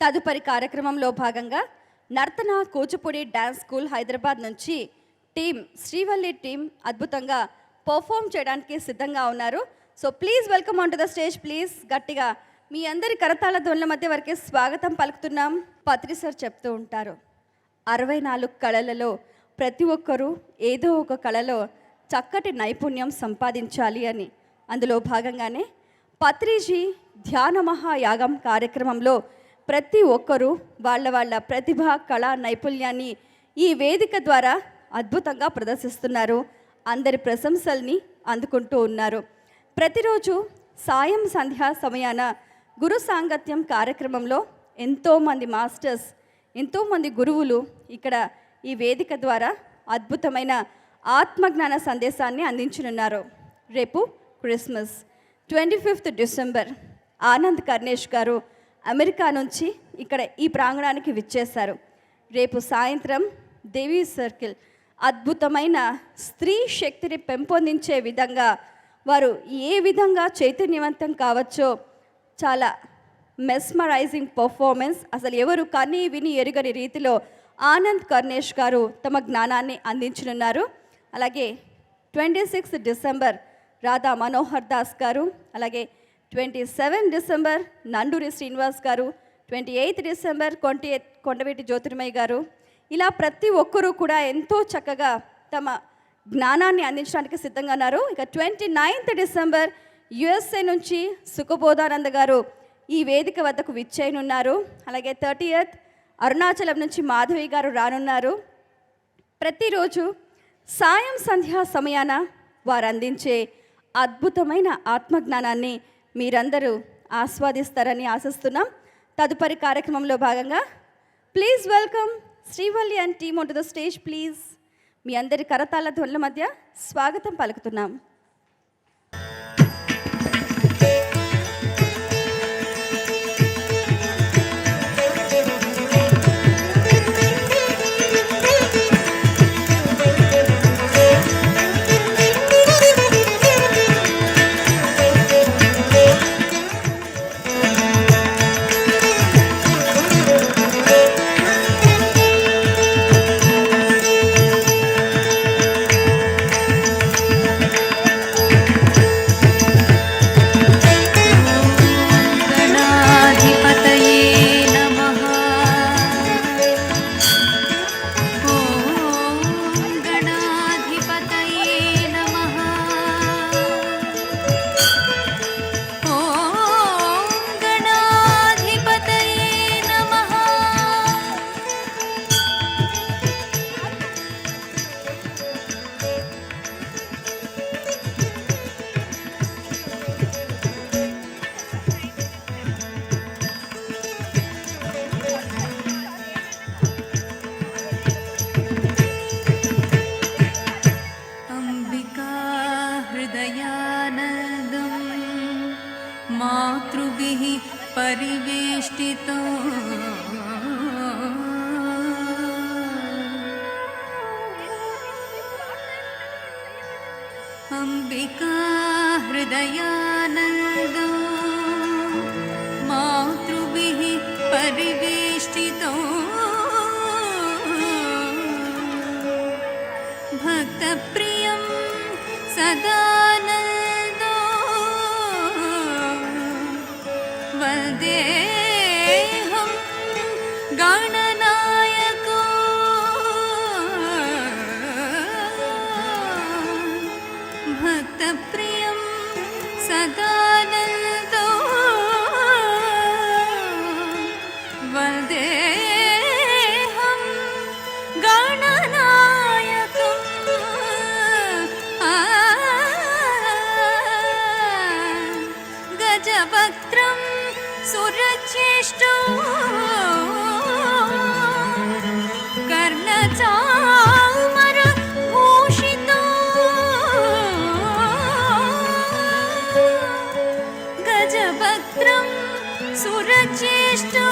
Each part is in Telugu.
తదుపరి కార్యక్రమంలో భాగంగా నర్తన కూచిపూడి డ్యాన్స్ స్కూల్ హైదరాబాద్ నుంచి టీం శ్రీవల్లి టీం అద్భుతంగా పర్ఫామ్ చేయడానికి సిద్ధంగా ఉన్నారు. So please welcome on to the stage please గట్టిగా మీ అందరి కరతాళ ధ్వనుల మధ్య వరకే స్వాగతం పలుకుతున్నాం. పత్రి సార్ చెప్తూ ఉంటారు. అరవై నాలుగు కళలలో ప్రతి ఒక్కరూ ఏదో ఒక కళలో చక్కటి నైపుణ్యం సంపాదించాలి అని. అందులో భాగంగానే పత్రిజీ ధ్యాన మహాయాగం కార్యక్రమంలో ప్రతి ఒక్కరూ వాళ్ళ వాళ్ళ ప్రతిభ కళా నైపుణ్యాన్ని ఈ వేదిక ద్వారా అద్భుతంగా ప్రదర్శిస్తున్నారు. అందరి ప్రశంసల్ని అందుకుంటూ ఉన్నారు. ప్రతిరోజు సాయం సంధ్యా సమయాన గురు సాంగత్యం కార్యక్రమంలో ఎంతోమంది మాస్టర్స్ ఎంతోమంది గురువులు ఇక్కడ ఈ వేదిక ద్వారా అద్భుతమైన ఆత్మజ్ఞాన సందేశాన్ని అందించనున్నారు. రేపు Christmas twenty fifth December. Anand Karnesh గారు అమెరికా నుంచి ఇక్కడ ఈ ప్రాంగణానికి విచ్చేశారు. రేపు సాయంత్రం దేవీ సర్కిల్ అద్భుతమైన స్త్రీ శక్తిని పెంపొందించే విధంగా వారు ఏ విధంగా చైతన్యవంతం కావచ్చో చాలా మెస్మరైజింగ్ పర్ఫార్మెన్స్ అసలు ఎవరు కని విని ఎరుగని రీతిలో ఆనంద్ కర్ణేష్ గారు తమ జ్ఞానాన్ని అందించనున్నారు. అలాగే twenty sixth December Radha Manohar Das garu అలాగే twenty seven December Nanduri Srinivas garu twenty eighth December కొంటి Kondaveeti Jyothirmayya garu. ఇలా ప్రతి ఒక్కరూ కూడా ఎంతో చక్కగా తమ జ్ఞానాన్ని అందించడానికి సిద్ధంగా ఉన్నారు. ఇక ట్వంటీ నైన్త్ డిసెంబర్ యుఎస్ఏ నుంచి సుఖబోధానంద గారు ఈ వేదిక వద్దకు విచ్చేయనున్నారు. అలాగే థర్టీ ఎయిత్ అరుణాచలం నుంచి మాధవి గారు రానున్నారు. ప్రతిరోజు సాయం సంధ్యా సమయాన వారు అందించే అద్భుతమైన ఆత్మజ్ఞానాన్ని మీరందరూ ఆస్వాదిస్తారని ఆశిస్తున్నాం. తదుపరి కార్యక్రమంలో భాగంగా please welcome Srivalli and team on to the stage please మీ అందరి కరతాళ ధ్వనుల మధ్య స్వాగతం పలుకుతున్నాం. मातृभिः परिवेष्टितो अम्बिका हृदयानदो वदे सुरचेष्टो कर्णचामरभूषितो गजवक्त्रं सुरचेष्टो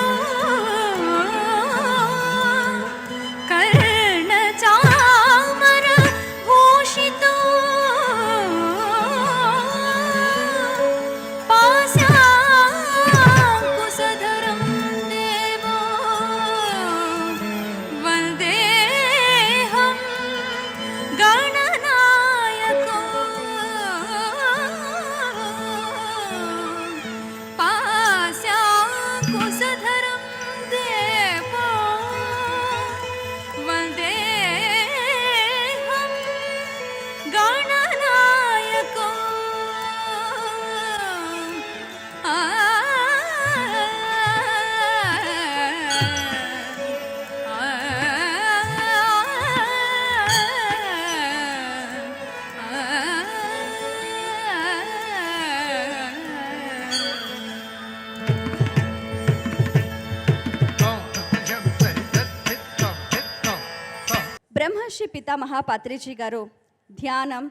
పితామహ పత్రిజీ గారు ధ్యానం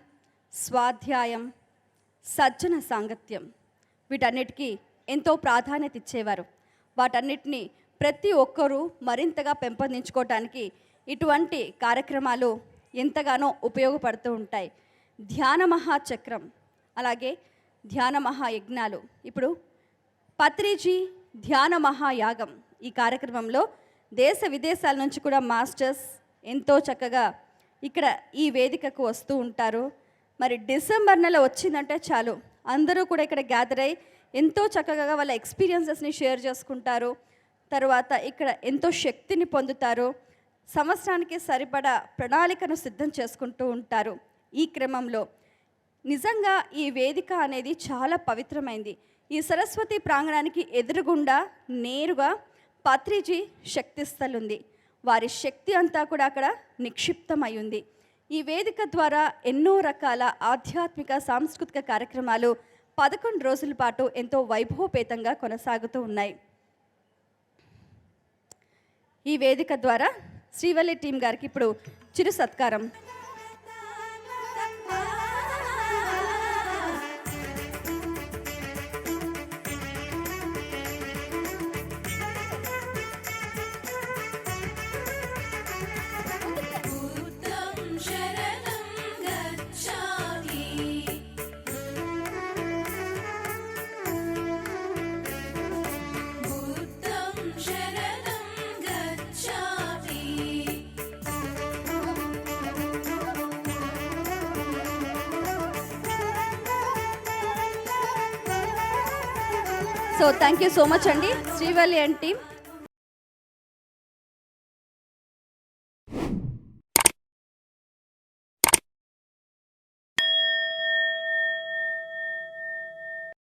స్వాధ్యాయం సజ్జన సాంగత్యం వీటన్నిటికీ ఎంతో ప్రాధాన్యత ఇచ్చేవారు. వాటన్నిటిని ప్రతి ఒక్కరూ మరింతగా పెంపొందించుకోవటానికి ఇటువంటి కార్యక్రమాలు ఎంతగానో ఉపయోగపడుతూ ఉంటాయి. ధ్యాన మహాచక్రం అలాగే ధ్యాన మహాయజ్ఞాలు ఇప్పుడు పత్రిజీ ధ్యాన మహాయాగం ఈ కార్యక్రమంలో దేశ విదేశాల నుంచి కూడా మాస్టర్స్ ఎంతో చక్కగా ఇక్కడ ఈ వేదికకు వస్తూ ఉంటారు. మరి డిసెంబర్ నెల వచ్చిందంటే చాలు. అందరూ కూడా ఇక్కడ గ్యాదర్ అయ్యి ఎంతో చక్కగా వాళ్ళ ఎక్స్పీరియన్సెస్ని షేర్ చేసుకుంటారు. తర్వాత ఇక్కడ ఎంతో శక్తిని పొందుతారు. సంవత్సరానికి సరిపడా ప్రణాళికను సిద్ధం చేసుకుంటూ ఉంటారు ఈ క్రమంలో. నిజంగా ఈ వేదిక అనేది చాలా పవిత్రమైంది. ఈ సరస్వతి ప్రాంగణానికి ఎదురుగుండా నేరుగా పత్రిజీ శక్తి ఉంది వారి శక్తి అంతా కూడా అక్కడ నిక్షిప్తమై ఉంది ఈ వేదిక ద్వారా ఎన్నో రకాల ఆధ్యాత్మిక సాంస్కృతిక కార్యక్రమాలు పదకొండు రోజుల పాటు ఎంతో వైభవపేతంగా కొనసాగుతూ ఉన్నాయి. ఈ వేదిక ద్వారా శ్రీవల్లి టీం గారికి ఇప్పుడు చిరు సత్కారం. So thank you so much అండి శ్రీవల్లి అండ్ టీమ్